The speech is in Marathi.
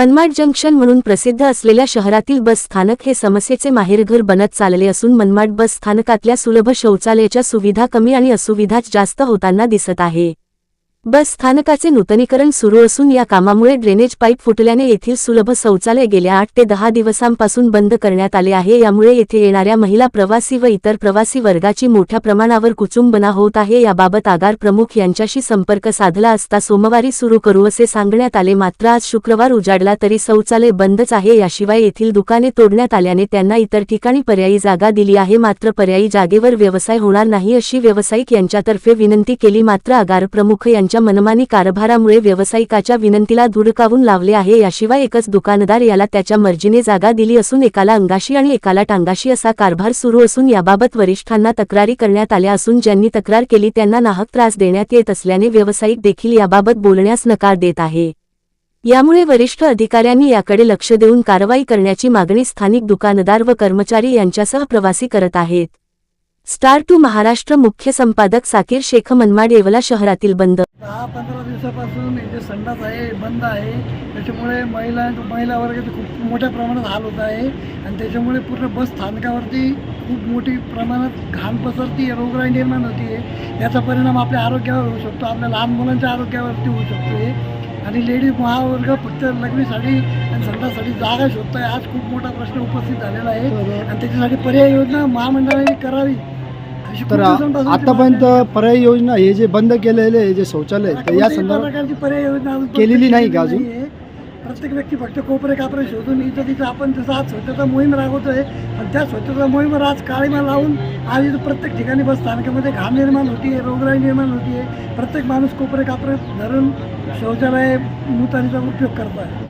मनमाड जंक्शन म्हणून प्रसिद्ध असलेल्या शहरातील बस स्थानक हे समस्येचे माहेरघर बनत चालले असून मनमाड बस स्थानकातल्या सुलभ शौचालयाच्या सुविधा कमी आणि असुविधाच जास्त होताना दिसत आहे. बस स्थानकाचे नूतनीकरण सुरू असून या कामामुळे ड्रेनेज पाईप फुटल्याने येथील सुलभ शौचालय गेल्या आठ ते दहा दिवसांपासून बंद करण्यात आले आहे. यामुळे येथे येणाऱ्या महिला प्रवासी व इतर प्रवासी वर्गाची मोठ्या प्रमाणावर कुचुंबना होत आहे. याबाबत आगार प्रमुख यांच्याशी संपर्क साधला असता सोमवारी सुरू करू असे सांगण्यात आले. मात्र आज शुक्रवार उजाडला तरी शौचालय बंदच आहे. याशिवाय येथील दुकाने तोडण्यात आल्याने त्यांना इतर ठिकाणी पर्यायी जागा दिली आहे. मात्र पर्यायी जागेवर व्यवसाय होणार नाही अशी व्यावसायिक यांच्यातर्फे विनंती केली. मात्र आगार प्रमुख यांच्या मनमानी कारभारामुळे व्यावसायिकाच्या विनंतीला धुडकावून लावले आहे याशिवाय एकच दुकानदार याला त्याच्या मर्जीने जागा दिली असून एकाला अंगाशी आणि एकाला टांगाशी असा कारभार सुरू असून याबाबत वरिष्ठांना तक्रारी करण्यात आल्या असून ज्यांनी तक्रार केली त्यांना नाहक त्रास देण्यात येत असल्याने व्यावसायिक देखील याबाबत बोलण्यास नकार देत आहे. यामुळे वरिष्ठ अधिकाऱ्यांनी याकडे लक्ष देऊन कारवाई करण्याची मागणी स्थानिक दुकानदार व कर्मचारी यांच्यासह प्रवासी करत आहेत. स्टार टू महाराष्ट्र मुख्य संपादक साकीर शेख मनमाड येवला शहरातील बंद. दहा पंधरा दिवसापासून हे जे संडास आहे बंद आहे. त्याच्यामुळे महिला महिला वर्गाचे खूप मोठ्या प्रमाणात हाल होत आहे. आणि त्याच्यामुळे पूर्ण बस स्थानकावरती खूप मोठी प्रमाणात घाण पसरती रोगराई निर्माण होती आहे. याचा परिणाम आपल्या आरोग्यावर होऊ शकतो. आपल्या लहान मुलांच्या आरोग्यावरती होऊ शकतो आहे आणि लेडीज महावर्ग फक्त लग्नीसाठी आणि संडाससाठी जागा शोधतो आहे आज खूप मोठा प्रश्न उपस्थित झालेला आहे. आणि त्याच्यासाठी पर्याय योजना महामंडळाने करावी. तर आतापर्यंत. पर्याय योजना हे जे बंद केलेले जे शौचालय तर या संदर्भात पर्याय योजना अजून केलेली नाही का अजून? प्रत्येक व्यक्ती फक्त कोपरे कापरे शोधून इथं तिथं आपण जसं आज स्वच्छता मोहीम राबवतोय पण त्या स्वच्छता मोहीमवर आज काळीमा लावून आज इथं प्रत्येक ठिकाणी बस स्थानकामध्ये घाम निर्माण होती आहे रोगराई निर्माण होती आहे प्रत्येक माणूस कोपरे कापरे धरून शौचालय नूतनीचा उपयोग करत आहे